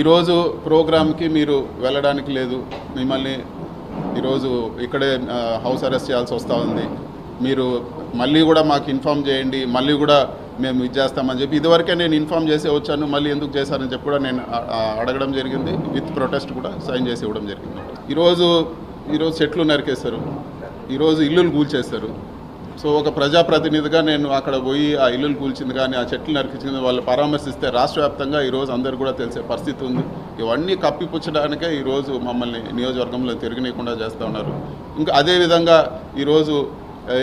ఈరోజు ప్రోగ్రామ్కి మీరు వెళ్ళడానికి లేదు. మిమ్మల్ని ఈరోజు ఇక్కడే హౌస్ అరెస్ట్ చేయాల్సి వస్తూ ఉంది. మీరు మళ్ళీ కూడా మాకు ఇన్ఫామ్ చేయండి. మళ్ళీ కూడా మేము ఇది చేస్తామని చెప్పి ఇదివరకే నేను ఇన్ఫామ్ చేసి వచ్చాను. మళ్ళీ ఎందుకు చేశారని చెప్పి కూడా నేను అడగడం జరిగింది. విత్ ప్రొటెస్ట్ కూడా సైన్ చేసి ఇవ్వడం జరిగింది. ఈరోజు ఈరోజు చెట్లు నరికేస్తారు ఈరోజు ఇల్లులు కూల్చేస్తారు సో ఒక ప్రజాప్రతినిధిగా నేను అక్కడ పోయి ఆ ఇల్లులు కూల్చింది కానీ ఆ చెట్లు నరికించింది వాళ్ళు పరామర్శిస్తే రాష్ట్ర వ్యాప్తంగా ఈరోజు అందరు కూడా తెలిసే పరిస్థితి ఉంది. ఇవన్నీ కప్పిపుచ్చడానికే ఈరోజు మమ్మల్ని నియోజకవర్గంలో తిరగనీయకుండా చేస్తూ ఉన్నారు. ఇంకా అదేవిధంగా ఈరోజు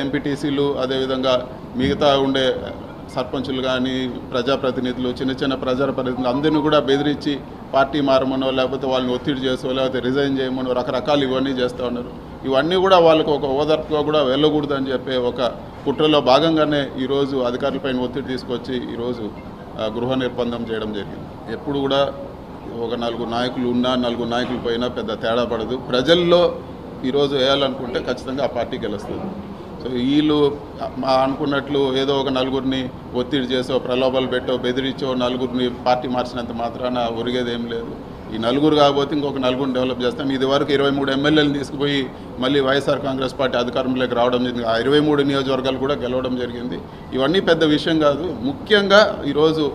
ఎంపీటీసీలు అదేవిధంగా మిగతా ఉండే సర్పంచులు కానీ ప్రజాప్రతినిధులు చిన్న చిన్న ప్రజాప్రతినిధులు అందరినీ కూడా బెదిరించి పార్టీ మారమనో లేకపోతే వాళ్ళని ఒత్తిడి చేసో లేకపోతే రిజైన్ చేయమనో రకరకాలు ఇవన్నీ చేస్తూ ఉన్నారు. ఇవన్నీ కూడా వాళ్ళకు ఒక ఓదార్పుగా కూడా వెళ్ళకూడదు అని చెప్పే ఒక కుట్రలో భాగంగానే ఈరోజు అధికారులపైన ఒత్తిడి తీసుకొచ్చి ఈరోజు ఆ, గృహ నిర్బంధం చేయడం జరిగింది. ఎప్పుడు కూడా ఒక నలుగు నాయకులు ఉన్నా నలుగురు నాయకులు పోయినా పెద్ద తేడా పడదు. ప్రజల్లో ఈరోజు వేయాలనుకుంటే ఖచ్చితంగా ఆ పార్టీ గెలుస్తుంది. సో వీళ్ళు మా అనుకున్నట్లు ఏదో ఒక నలుగురిని ఒత్తిడి చేసో ప్రలోభాలు పెట్టో బెదిరించో నలుగురిని పార్టీ మార్చినంత మాత్రాన ఒరిగేది ఏం లేదు. ఈ నలుగురు కాకపోతే ఇంకొక నలుగురు డెవలప్ చేస్తాం. ఇది వరకు ఇరవై మూడు ఎమ్మెల్యేలు తీసుకుపోయి మళ్ళీ వైఎస్ఆర్ కాంగ్రెస్ పార్టీ అధికారంలోకి రావడం జరిగింది. ఆ ఇరవై మూడు నియోజకవర్గాలు కూడా గెలవడం జరిగింది. ఇవన్నీ పెద్ద విషయం కాదు. ముఖ్యంగా ఈరోజు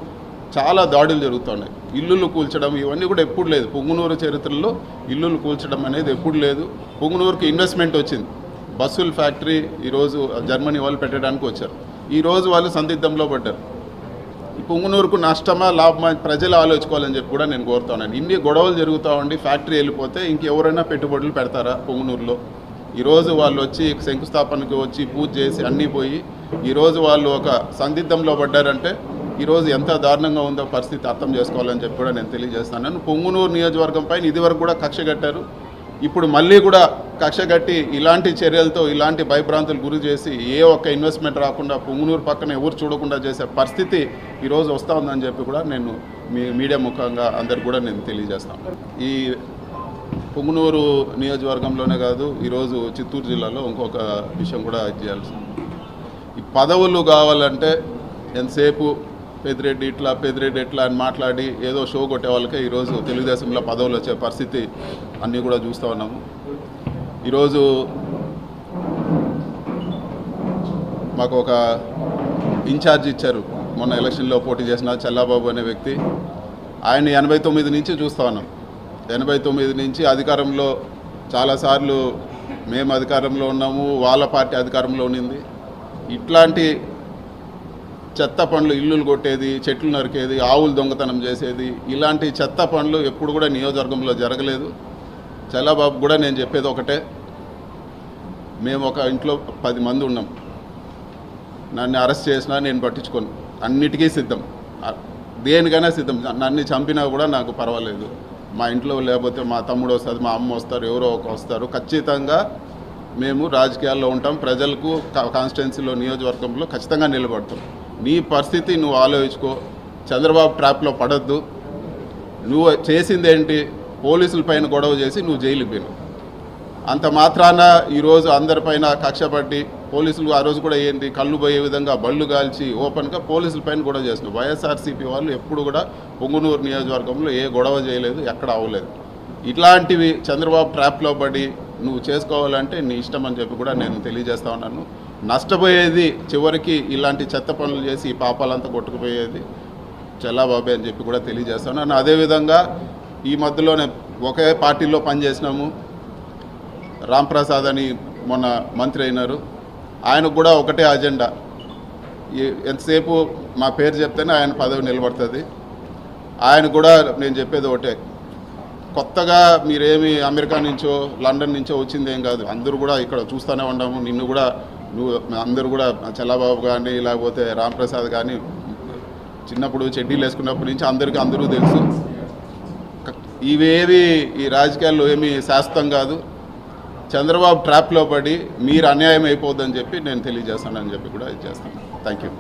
చాలా దాడులు జరుగుతున్నాయి. ఇల్లులు కూల్చడం ఇవన్నీ కూడా ఎప్పుడు లేదు. పొంగునూరు చరిత్రలో ఇల్లులు కూల్చడం అనేది ఎప్పుడు లేదు. పొంగునూరుకి ఇన్వెస్ట్మెంట్ వచ్చింది. బస్సుల ఫ్యాక్టరీ ఈరోజు జర్మనీ వాళ్ళు పెట్టడానికి వచ్చారు. ఈరోజు వాళ్ళు సందిగ్ధంలో పడ్డారు. పొంగునూరుకు నష్టమా లాభమా ప్రజలు ఆలోచుకోవాలని చెప్పి కూడా నేను కోరుతున్నాను ఇన్ని గొడవలు జరుగుతూ ఉండి ఫ్యాక్టరీ వెళ్ళిపోతే ఇంకెవరైనా పెట్టుబడులు పెడతారా పొంగునూరులో? ఈరోజు వాళ్ళు వచ్చి శంకుస్థాపనకు వచ్చి పూజ చేసి అన్నీ పోయి ఈరోజు వాళ్ళు ఒక సందిగ్ధంలో పడ్డారంటే ఈరోజు ఎంత దారుణంగా ఉందో పరిస్థితి అర్థం చేసుకోవాలని చెప్పి కూడా నేను తెలియజేస్తాను. పొంగునూరు నియోజకవర్గం పైన ఇదివరకు కూడా కక్ష కట్టారు. ఇప్పుడు మళ్ళీ కూడా కక్ష కట్టి ఇలాంటి చర్యలతో ఇలాంటి భయభ్రాంతులు గురి చేసి ఏ ఒక్క ఇన్వెస్ట్మెంట్ రాకుండా పుంగునూరు పక్కన ఎవరు చూడకుండా చేసే పరిస్థితి ఈరోజు వస్తూ ఉందని చెప్పి కూడా నేను మీ మీడియా ముఖంగా అందరికి కూడా నేను తెలియజేస్తాను. ఈ పుంగునూరు నియోజకవర్గంలోనే కాదు ఈరోజు చిత్తూరు జిల్లాలో ఇంకొక విషయం కూడా చేయాల్సి ఈ పదవులు కావాలంటే ఎంతసేపు పెదిరెడ్డి ఇట్లా పెదిరెడ్డి ఇట్లా అని మాట్లాడి ఏదో షో కొట్టే వాళ్ళకే ఈరోజు తెలుగుదేశంలో పదవులు వచ్చే పరిస్థితి అన్నీ కూడా చూస్తూ ఉన్నాము. ఈరోజు మాకు ఒక ఇన్ఛార్జ్ ఇచ్చారు. మొన్న ఎలక్షన్లో పోటీ చేసిన చల్లాబాబు అనే వ్యక్తి. ఆయన ఎనభై తొమ్మిది నుంచి చూస్తా ఉన్నాం. ఎనభై తొమ్మిది నుంచి అధికారంలో చాలాసార్లు మేము అధికారంలో ఉన్నాము వాళ్ళ పార్టీ అధికారంలో ఉన్నింది ఇట్లాంటి చెత్త పనులు ఇల్లులు కొట్టేది చెట్లు నరికేది ఆవులు దొంగతనం చేసేది ఇలాంటి చెత్త పనులు ఎప్పుడు కూడా నియోజకవర్గంలో జరగలేదు. చల్లాబాబు కూడా నేను చెప్పేది ఒకటే. మేము ఒక ఇంట్లో పది మంది ఉన్నాం. నన్ను అరెస్ట్ చేసినా నేను పట్టించుకోను. అన్నిటికీ సిద్ధం. దేనికైనా సిద్ధం. నన్ను చంపినా కూడా నాకు పర్వాలేదు. మా ఇంట్లో లేకపోతే మా తమ్ముడు వస్తుంది మా అమ్మ వస్తారు ఎవరో ఒక వస్తారు. ఖచ్చితంగా మేము రాజకీయాల్లో ఉంటాం. ప్రజలకు కాన్స్టిట్యున్సీలో నియోజకవర్గంలో ఖచ్చితంగా నిలబడతాం. నీ పరిస్థితి నువ్వు ఆలోచించుకో. చంద్రబాబు ట్రాప్లో పడద్దు. నువ్వు చేసింది ఏంటి పోలీసుల పైన గొడవ చేసి నువ్వు జైలుకి పోయినావు. అంత మాత్రాన ఈరోజు అందరిపైన కక్ష పోలీసులు ఆ రోజు కూడా ఏంటి కళ్ళు పోయే విధంగా బళ్ళు కాల్చి ఓపెన్గా పోలీసుల పైన గొడవ చేస్తున్నారు. వైఎస్ఆర్సీపీ వాళ్ళు ఎప్పుడు కూడా పొంగునూరు నియోజకవర్గంలో ఏ గొడవ చేయలేదు ఎక్కడ అవ్వలేదు. ఇట్లాంటివి చంద్రబాబు ట్రాప్లో పడి నువ్వు చేసుకోవాలంటే నీ ఇష్టం అని చెప్పి కూడా నేను తెలియజేస్తా ఉన్నాను. నష్టపోయేది చివరికి ఇలాంటి చెత్త పనులు చేసి ఈ పాపాలంతా కొట్టుకుపోయేది చెల్లాబాబే అని చెప్పి కూడా తెలియజేస్తాను అదేవిధంగా ఈ మధ్యలోనే ఒకే పార్టీలో పనిచేసినాము. రాంప్రసాద్ అని మొన్న మంత్రి అయినారు. ఆయనకు కూడా ఒకటే అజెండా. ఎంతసేపు మా పేరు చెప్తేనే ఆయన పదవి నిలబడుతుంది. ఆయన కూడా నేను చెప్పేది ఒకటే. కొత్తగా మీరేమి అమెరికా నుంచో లండన్ నుంచో వచ్చింది ఏం కాదు. అందరూ కూడా ఇక్కడ చూస్తూనే ఉన్నాము. నిన్ను కూడా నువ్వు అందరూ కూడా చల్లబాబు కానీ లేకపోతే రాంప్రసాద్ కానీ చిన్నప్పుడు చెడ్డీలు వేసుకున్నప్పటి నుంచి అందరికీ అందరూ తెలుసు. ఇవేవి ఈ రాజకీయాల్లో ఏమీ శాశ్వతం కాదు. చంద్రబాబు ట్రాప్లో పడి మీరు అన్యాయం అయిపోద్దని చెప్పి నేను తెలియజేస్తానని చెప్పి కూడా ఇది చేస్తాను. Thank you